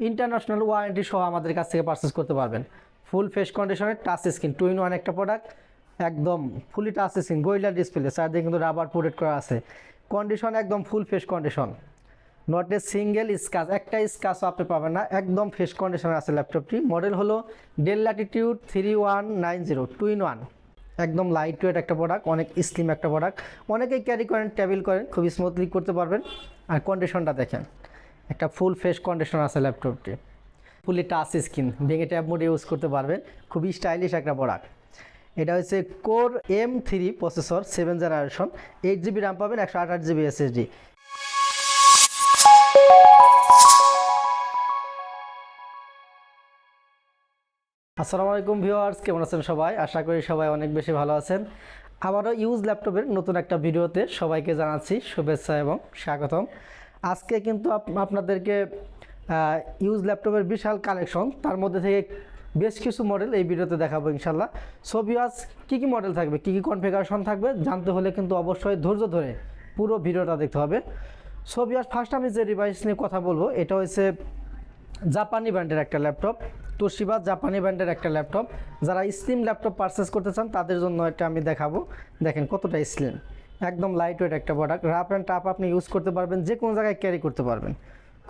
International warranty সহ আমাদের কাছ থেকে পারচেস করতে পারবেন। ফুল ফেস কন্ডিশনের touch screen two in one একটা প্রোডাক্ট একদম ফুলি টাচ স্ক্রিন গোয়েলার ডিসপ্লে চারদিকে কিন্তু রাবার প্রোটেক্ট করা আছে। কন্ডিশন একদম full fresh condition not a single scratch একটা স্কাচও আপনি পাবেন না, একদম ফেস কন্ডিশনে আছে ল্যাপটপটি মডেল হলো Dell Latitude three one nine zero two in one একদম লাইট ওয়েট একটা প্রোডাক্ট অনেক স্লিম একটা প্রোডাক্ট অনেকেই ক্যারি করেন টেবিল করেন খুব স্মুথলি করতে পারবেন। আর কন্ডিশনটা দেখেন। একটা ফুল ফ্রেশ কন্ডিশন আছে ল্যাপটপটি ফুলি টাচ স্ক্রিন ভেঙে ট্যাব মোড ইউজ করতে পারবেন। খুবই স্টাইলিশ একটা প্রোডাক্ট এটা হচ্ছে core M three processor seven generation eight GB RAM পাবেন, একশো আঠাশ জিবি এসএসডি আসসালামু আলাইকুম ভিউয়ার্স, কেমন আছেন সবাই? আশা করি সবাই অনেক বেশি ভালো আছেন। আবারও ইউজ ল্যাপটপের নতুন একটা ভিডিওতে সবাইকে জানাচ্ছি শুভেচ্ছা এবং স্বাগতম। আজকে কিন্তু আপ- আপনাদেরকে ইউজ ল্যাপটপের বিশাল কালেকশন তার মধ্যে থেকে বেশ কিছু মডেল এই ভিডিওতে দেখাবো ইনশাল্লাহ। সো ভিউয়ার্স কী কী মডেল থাকবে? কী কী কনফিগারেশন থাকবে? জানতে হলে কিন্তু অবশ্যই ধৈর্য ধরে পুরো ভিডিওটা দেখতে হবে। সো ভিউয়ার্স ফার্স্ট আমি যে ডিভাইস নিয়ে কথা বলব, এটা হচ্ছে জাপানি ব্র্যান্ডের একটা ল্যাপটপ তোশিবা জাপানি ব্র্যান্ডের একটা ল্যাপটপ যারা স্লিম ল্যাপটপ পারচেস করতে চান, তাদের জন্য এটা আমি দেখাবো। দেখেন কতটা স্লিম একদম লাইট ওয়েট একটা প্রোডাক্ট রাফ অ্যান্ড টাপ আপনি ইউজ করতে পারবেন যে কোনো জায়গায় ক্যারি করতে পারবেন।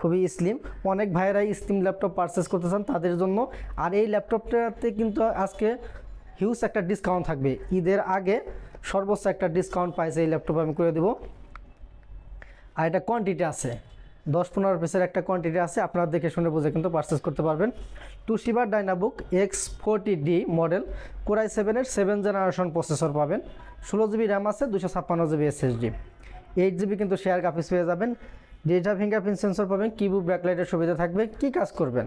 খুবই স্লিম অনেক ভাইয়েরাই স্লিম ল্যাপটপ পারচেস করতে চান, তাদের জন্য। আর এই ল্যাপটপটাতে কিন্তু আজকে হিউজ একটা ডিসকাউন্ট থাকবে। ঈদের আগে সর্বোচ্চ একটা ডিসকাউন্ট পাইছে এই ল্যাপটপ আমি করে দেবো। আর এটা কোয়ান্টিটি আছে। দশ পনেরো পিসের একটা কোয়ান্টিটি আছে, আপনারা দেখে শুনে বুঝে কিন্তু পারচেস করতে পারবেন। টুশিবার Dynabook X forty D model core i সেভেনের সেভেন জেনারেশন প্রসেসর পাবেন। ষোলো জিবি র্যাম আছে দুশো ছাপ্পান্ন জিবি এসএসডি এইট জিবি কিন্তু শেয়ার কাপিস পেয়ে যাবেন। ডিজিটাল ফিঙ্গারপ্রিন্ট সেন্সর পাবেন কিবোর্ড ব্যাকলাইটের সুবিধা থাকবে। কি কাজ করবেন?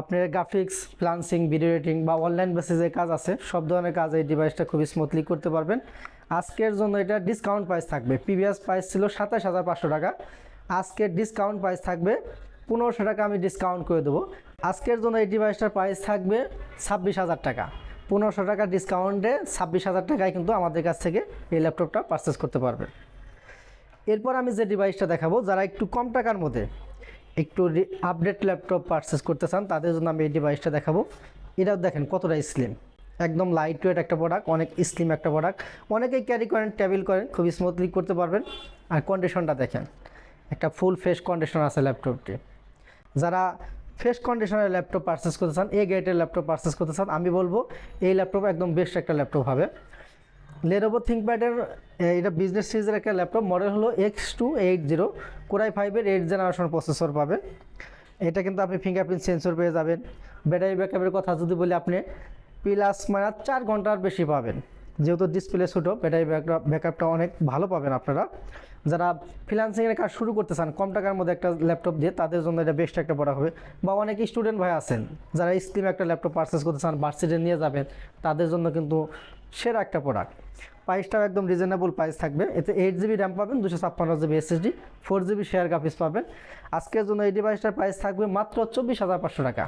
আপনার গ্রাফিক্স ফ্লান্সিং ভিডিও এডিটিং বা অনলাইন বেসিসে কাজ আছে, সব ধরনের কাজ এই ডিভাইসটা খুবই স্মুথলি করতে পারবেন। আজকের জন্য এটা ডিসকাউন্ট প্রাইস থাকবে। প্রিভিয়াস প্রাইস ছিল সাতাশ হাজার পাঁচশো টাকা। আজকের ডিসকাউন্ট প্রাইস থাকবে পনেরোশো টাকা, আমি ডিসকাউন্ট করে দেবো। আজকের জন্য এই ডিভাইসটার প্রাইস থাকবে ছাব্বিশ হাজার টাকা। পনেরোশো টাকা ডিসকাউন্টে ছাব্বিশ হাজার টাকায় কিন্তু আমাদের কাছ থেকে এই ল্যাপটপটা পারচেস করতে পারবেন এরপর আমি যে ডিভাইসটা দেখাবো, যারা একটু কম টাকার মধ্যে একটু আপডেট ল্যাপটপ পারচেস করতে চান, তাদের জন্য আমি এই ডিভাইসটা দেখাবো। এটাও দেখেন কতটা স্লিম একদম লাইট ওয়েট একটা প্রোডাক্ট অনেক স্লিম একটা প্রোডাক্ট অনেকেই ক্যারি করেন টেবিল করেন, খুবই স্মুথলি করতে পারবেন। আর কন্ডিশনটা দেখেন। একটা ফুল ফেস কন্ডিশন আছে ল্যাপটপটি যারা ফেস কন্ডিশনের ল্যাপটপ পারচেস করতে চান এ গ্রেডের ল্যাপটপ পারচেস করতে চান, আমি বলব এই ল্যাপটপ একদম বেস্ট একটা ল্যাপটপ হবে। লেনোভো থিঙ্কপ্যাডের এটা বিজনেস সিরিজের একটা ল্যাপটপ মডেল হলো X two eight zero core i ফাইভের এইট জেনারেশন প্রসেসর পাবেন এটা কিন্তু আপনি ফিঙ্গারপ্রিন্ট সেন্সর পেয়ে যাবেন। ব্যাটারি ব্যাকআপের কথা যদি বলি আপনি প্লাস মানে চার ঘণ্টার বেশি পাবেন। যেহেতু ডিসপ্লে ছোটো ব্যাটারি ব্যাকআপ ব্যাকআপটা অনেক ভালো পাবেন আপনারা। যারা ফ্রিলান্সিংয়ের কাজ শুরু করতে চান, কম টাকার মধ্যে একটা ল্যাপটপ দিয়ে তাদের জন্য এটা বেস্ট একটা প্রোডাক্ট হবে। বা অনেক স্টুডেন্ট ভাই আছেন, যারা স্লিম একটা ল্যাপটপ পারচেস করতে চান ভার্সিটি নিয়ে যাবেন, তাদের জন্য কিন্তু সেরা একটা প্রোডাক্ট প্রাইসটাও একদম রিজনেবল প্রাইস থাকবে। এতে এইট জিবি র্যাম পাবেন, দুশো ছাপ্পান্ন GB SSD four GB share graphics পাবেন। আজকের জন্য এই ডিভাইসটার প্রাইস থাকবে মাত্র চব্বিশ হাজার পাঁচশো টাকা।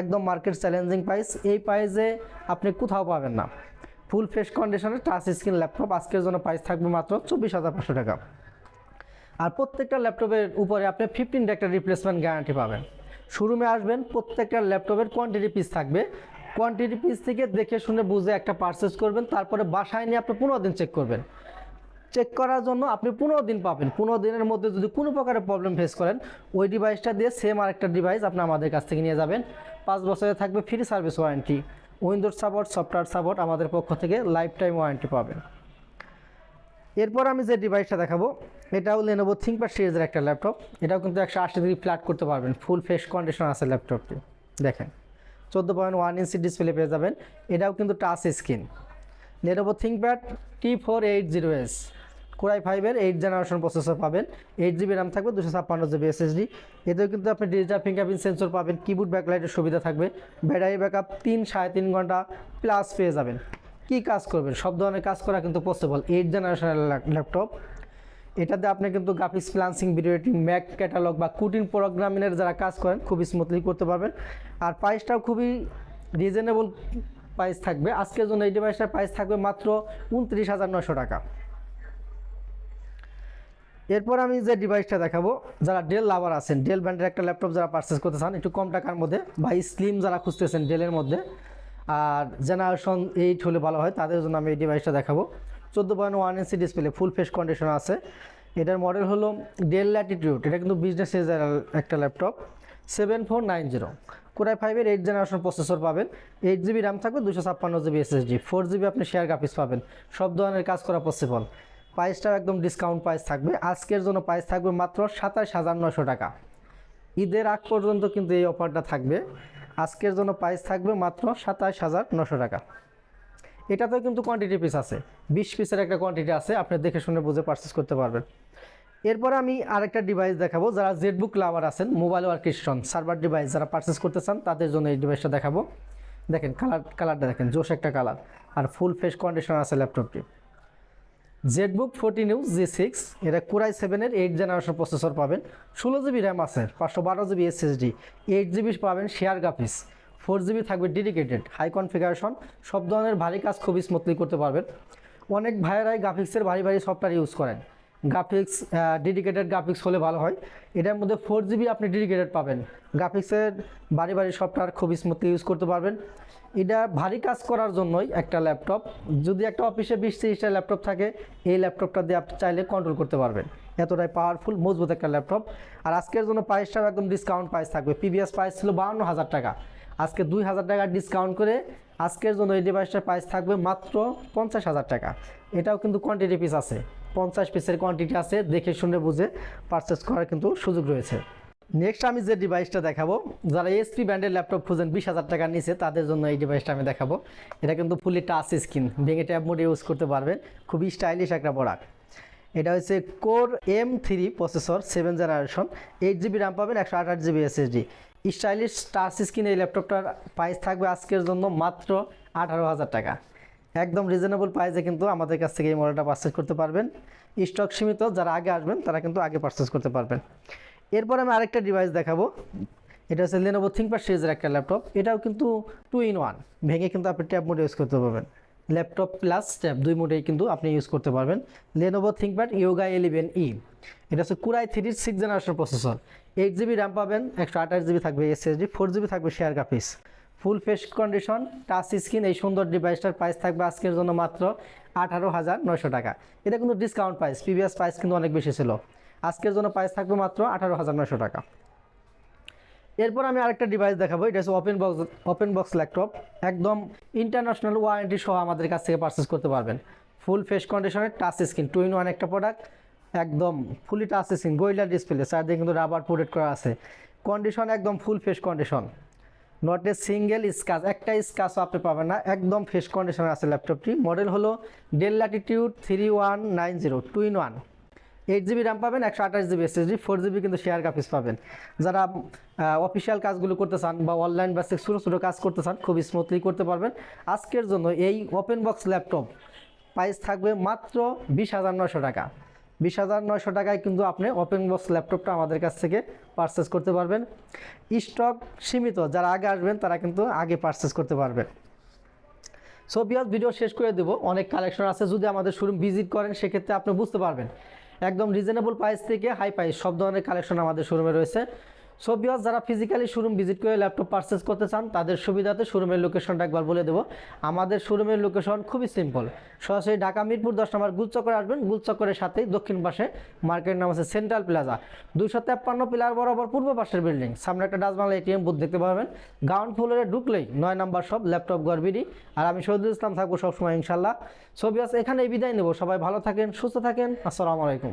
একদম মার্কেট চ্যালেঞ্জিং প্রাইস এই প্রাইসে আপনি কোথাও পাবেন না। ফুল ফ্রেশ কন্ডিশনের টাচ স্ক্রিন ল্যাপটপ আজকের জন্য প্রাইস থাকবে মাত্র চব্বিশ হাজার পাঁচশো টাকা। আর প্রত্যেকটা ল্যাপটপের উপরে আপনি ফিফটিন একটা রিপ্লেসমেন্ট গ্যারান্টি পাবেন। শোরুমে আসবেন, প্রত্যেকটা ল্যাপটপের কোয়ান্টিটি পিস থাকবে। কোয়ান্টিটি পিস থেকে দেখে শুনে বুঝে একটা পারচেস করবেন, তারপরে বাসায় নিয়ে আপনি পনেরো দিন চেক করবেন। চেক করার জন্য আপনি পনেরো দিন পাবেন। পনেরো দিনের মধ্যে যদি কোনো প্রকারের প্রবলেম ফেস করেন, ওই ডিভাইসটা দিয়ে সেম আরেকটা ডিভাইস আপনি আমাদের কাছ থেকে নিয়ে যাবেন। পাঁচ বছরে থাকবে free service warranty Windows support software support আমাদের পক্ষ থেকে লাইফ টাইম ওয়ারেন্টি পাবেন। এরপর আমি যে ডিভাইসটা দেখাবো এটাও লেনোভো থিঙ্কপ্যাড সিরিজের একটা ল্যাপটপ এটাও কিন্তু একশো আশি ডিগ্রি ফ্ল্যাট করতে পারবেন। ফুল ফ্রেশ কন্ডিশন আছে ল্যাপটপটি দেখেন। চোদ্দ পয়েন্ট ওয়ান ইঞ্চি ডিসপ্লে পেয়ে যাবেন। এটাও কিন্তু touch screen Lenovo ThinkPad T four eight zero S core i ফাইভের এইট জেনারেশন প্রসেসর পাবেন। এইট জিবি র্যাম থাকবে, দুশো ছাপ্পান্ন জিবি এসএসডি এতেও কিন্তু আপনি ডিজিটাল ফিঙ্গারপ্রিন্ট সেন্সর পাবেন কিবোর্ড ব্যাকলাইটের সুবিধা থাকবে। ব্যাটারি ব্যাকআপ তিন সাড়ে তিন ঘণ্টা প্লাস পেয়ে যাবেন। কি কাজ করবেন? সব ধরনের কাজ করা কিন্তু পসিবল এইট জেনারেশনের ল্যাপটপ এটাতে আপনি কিন্তু graphics freelancing video editing Mac catalogue বা কুটিন প্রোগ্রামিংয়ের যারা কাজ করেন, খুবই স্মুথলি করতে পারবেন। আর প্রাইসটাও খুবই রিজনেবল প্রাইস থাকবে। আজকের জন্য এই ডিভাইসটার প্রাইস থাকবে মাত্র উনত্রিশ হাজার নশো টাকা। এরপর আমি যে ডিভাইসটা দেখাবো, যারা ডেল লাভার আছেন ডেল ব্র্যান্ডের একটা ল্যাপটপ যারা পারচেস করতে চান, একটু কম টাকার মধ্যে বা স্লিম যারা খুঁজতেছেন ডেলের মধ্যে, আর জেনারেশন এইট হলে ভালো হয়, তাদের জন্য আমি এই ডিভাইসটা দেখাবো। চোদ্দ point one inch display full fresh condition আছে। এটার মডেল হলো ডেল ল্যাটিটিউড এটা কিন্তু বিজনেস এজের একটা laptop seven four nine zero core i ফাইভের এইট জেনারেশন প্রসেসর পাবেন এইট জিবি র্যাম থাকবে দুশো ছাপ্পান্ন জিবি এসএসডি ফোর জিবি আপনি শেয়ার গ্রাফিক্স পাবেন, সব ধরনের কাজ করা পসিবল প্রাইসটাও একদম ডিসকাউন্ট প্রাইস থাকবে, আজকের জন্য প্রাইস থাকবে মাত্র সাতাশ হাজার নশো টাকা। ঈদের আগ পর্যন্ত কিন্তু এই অফারটা থাকবে, আজকের জন্য প্রাইস থাকবে মাত্র সাতাশ হাজার নশো টাকা। এটাতেও কিন্তু কোয়ান্টিটি পিস আছে। বিশ পিসের একটা কোয়ান্টিটি আছে, আপনি দেখে শুনে বুঝে পারচেস করতে পারবেন। এরপরে আমি আরেকটা ডিভাইস দেখাবো, যারা জেটবুক লাভার আছেন মোবাইল ওয়ার্কেশন সার্ভার ডিভাইস যারা পারচেস করতে চান, তাদের জন্য এই ডিভাইসটা দেখাবো। দেখেন কালার কালারটা দেখেন, জোশ একটা কালার আর ফুল ফেস কন্ডিশন আছে ল্যাপটপটি ZBook fourteen U G six এটা কুরাই সেভেনের এইট জেনারেশন প্রসেসর পাবেন। ষোলো জিবি র্যাম আছে, পাঁচশো বারো জিবি এসএসডি এইট জিবি পাবেন শেয়ার গ্রাফিক্স ফোর জিবি থাকবে ডেডিকেটেড হাই কনফিগারেশন সব ধরনের ভারী কাজ খুবই স্মুথলি করতে পারবেন। অনেক ভাইয়েরাই গ্রাফিক্সের ভারী ভারী সফটওয়্যার ইউজ করেন। গ্রাফিক্স ডেডিকেটেড গ্রাফিক্স হলে ভালো হয়। এটার মধ্যে ফোর জিবি আপনি ডেডিকেটেড পাবেন। গ্রাফিক্সের বাড়ি বাড়ি সফটওয়্যার খুবই স্মুথলি ইউজ করতে পারবেন। এটা ভারী কাজ করার জন্যই একটা ল্যাপটপ যদি একটা অফিসে বিশ তিরিশটা ল্যাপটপ থাকে, এই ল্যাপটপটা দিয়ে আপনি চাইলে কন্ট্রোল করতে পারবেন। এতটাই পাওয়ারফুল মজবুত একটা ল্যাপটপ আর আজকের জন্য প্রাইসটাও একদম ডিসকাউন্ট প্রাইস থাকবে। প্রিভিয়াস প্রাইস ছিল বাউন্ন হাজার টাকা। আজকে দুই হাজার টাকা ডিসকাউন্ট করে আজকের জন্য এই ডিভাইসটার প্রাইস থাকবে মাত্র পঞ্চাশ হাজার টাকা। এটাও কিন্তু কোয়ান্টিটি পিস আছে। পঞ্চাশ পিসের কোয়ান্টিটি আছে, দেখে শুনে বুঝে পারচেস করার কিন্তু সুযোগ রয়েছে। নেক্সট আমি যে ডিভাইসটা দেখাবো, যারা এসপি ব্র্যান্ডের ল্যাপটপ খুঁজেন, বিশ হাজার টাকার নিচে, তাদের জন্য এই ডিভাইসটা আমি দেখাবো। এটা কিন্তু ফুলি টাচ স্ক্রিন ভেঙে ট্যাব মোডে ইউজ করতে পারবেন। খুবই স্টাইলিশ একটা প্রোডাক্ট এটা হচ্ছে core M three processor seven generation eight GB RAM পাবেন, একশো আঠাশ GB SSD stylish touch screen এই ল্যাপটপটার প্রাইস থাকবে আজকের জন্য মাত্র আঠারো হাজার টাকা। একদম রিজনেবল প্রাইসে কিন্তু আমাদের কাছ থেকে এই মডেলটা পারচেস করতে পারবেন। স্টক সীমিত, যারা আগে আসবেন, তারা কিন্তু আগে পারচেস করতে পারবেন। এরপর আমি আরেকটা ডিভাইস দেখাবো। এটা হচ্ছে লেনোভো থিঙ্কপ্যাড সিরিজের একটা ল্যাপটপ। এটাও কিন্তু টু ইন ওয়ান ভেঙে কিন্তু আপনি ট্যাব মোডে ইউজ করতে পারবেন। ল্যাপটপ প্লাস ট্যাব দুই মোডেই কিন্তু আপনি ইউজ করতে পারবেন। Lenovo ThinkPad Yoga eleven E এটা হচ্ছে core i three six generation processor eight GB RAM পাবেন, একশো আঠাশ জিবি থাকবে এসএসডি ফোর জিবি থাকবে share graphics full fresh condition touch screen এই সুন্দর ডিভাইসটার প্রাইস থাকবে আজকের জন্য মাত্র আঠারো হাজার নয়শো টাকা। এটা কিন্তু ডিসকাউন্ট প্রাইস প্রিভিয়াস প্রাইস কিন্তু অনেক বেশি ছিল। আজকের জন্য প্রাইস থাকবে মাত্র আঠারো হাজার নয়শো টাকা। এরপর আমি আরেকটা ডিভাইস দেখাবো, এটা হচ্ছে open box open box laptop একদম ইন্টারন্যাশনাল ওয়ারেন্টি সহ আমাদের কাছ থেকে পারচেস করতে পারবেন। ফুল ফেস কন্ডিশনের touch screen two in one একটা প্রোডাক্ট একদম ফুলি টাচ স্ক্রিন গোয়েলার ডিসপ্লে চারদিকে কিন্তু রাবার প্রোটেক্ট করা আছে। কন্ডিশন একদম full fresh condition not a single scratch একটা স্কাচও আপনি পাবেন না। একদম ফেস কন্ডিশনে আছে ল্যাপটপটি মডেল হলো Dell Latitude three one nine zero two in one eight GB RAM পাবেন, একশো আঠাশ জিবি এসএসডি ফোর জিবি কিন্তু শেয়ার গ্রাফিক্স পাবেন। যারা অফিসিয়াল কাজগুলো করতে চান বা অনলাইন বা ছোটো ছোটো কাজ করতে চান খুব স্মুথলি করতে পারবেন। আজকের জন্য এই ওপেন বক্স ল্যাপটপ প্রাইস থাকবে মাত্র বিশ হাজার নয়শো টাকা। বিশ হাজার নয়শো টাকায় কিন্তু আপনি ওপেন বক্স ল্যাপটপটা আমাদের কাছ থেকে পারচেস করতে পারবেন। স্টক সীমিত, যারা আগে আসবেন তারা কিন্তু আগে পারচেস করতে পারবেন। সো বিয়াস ভিডিও শেষ করে দেবো। অনেক কালেকশন আছে, যদি আমাদের শোরুম ভিজিট করেন, সেক্ষেত্রে আপনি বুঝতে পারবেন। একদম রিজনেবল প্রাইস থেকে হাই প্রাইস সব ধরনের কালেকশন আমাদের শোরুমে রয়েছে। সো বিয়াস যারা ফিজিক্যালি শোরুম ভিজিট করে ল্যাপটপ পারচেস করতে চান, তাদের সুবিধাতে শোরুমের লোকেশনটা একবার বলে দেবো। আমাদের শোরুমের লোকেশন খুবই সিম্পল সরাসরি ঢাকা মিরপুর দশ নম্বর গুলচক্করে আসবেন। গুলচক্করের সাথেই দক্ষিণ পাশে মার্কেট নাম আছে সেন্ট্রাল প্লাজা দুইশো তেপ্পান্ন পিলার বরাবর পূর্ব পাশের বিল্ডিং সামনে একটা ডাচবাংলা এটিএম বুথ দেখতে পাবেন। গ্রাউন্ড ফ্লোরে ঢুকলেই নয় নাম্বার সব ল্যাপটপ গড়বিডি আর আমি শহীদুল ইসলাম থাকব সবসময় ইনশাল্লাহ সো বিয়াস এখানে বিদায় নেব। সবাই ভালো থাকেন, সুস্থ থাকেন। আসসালামু আলাইকুম।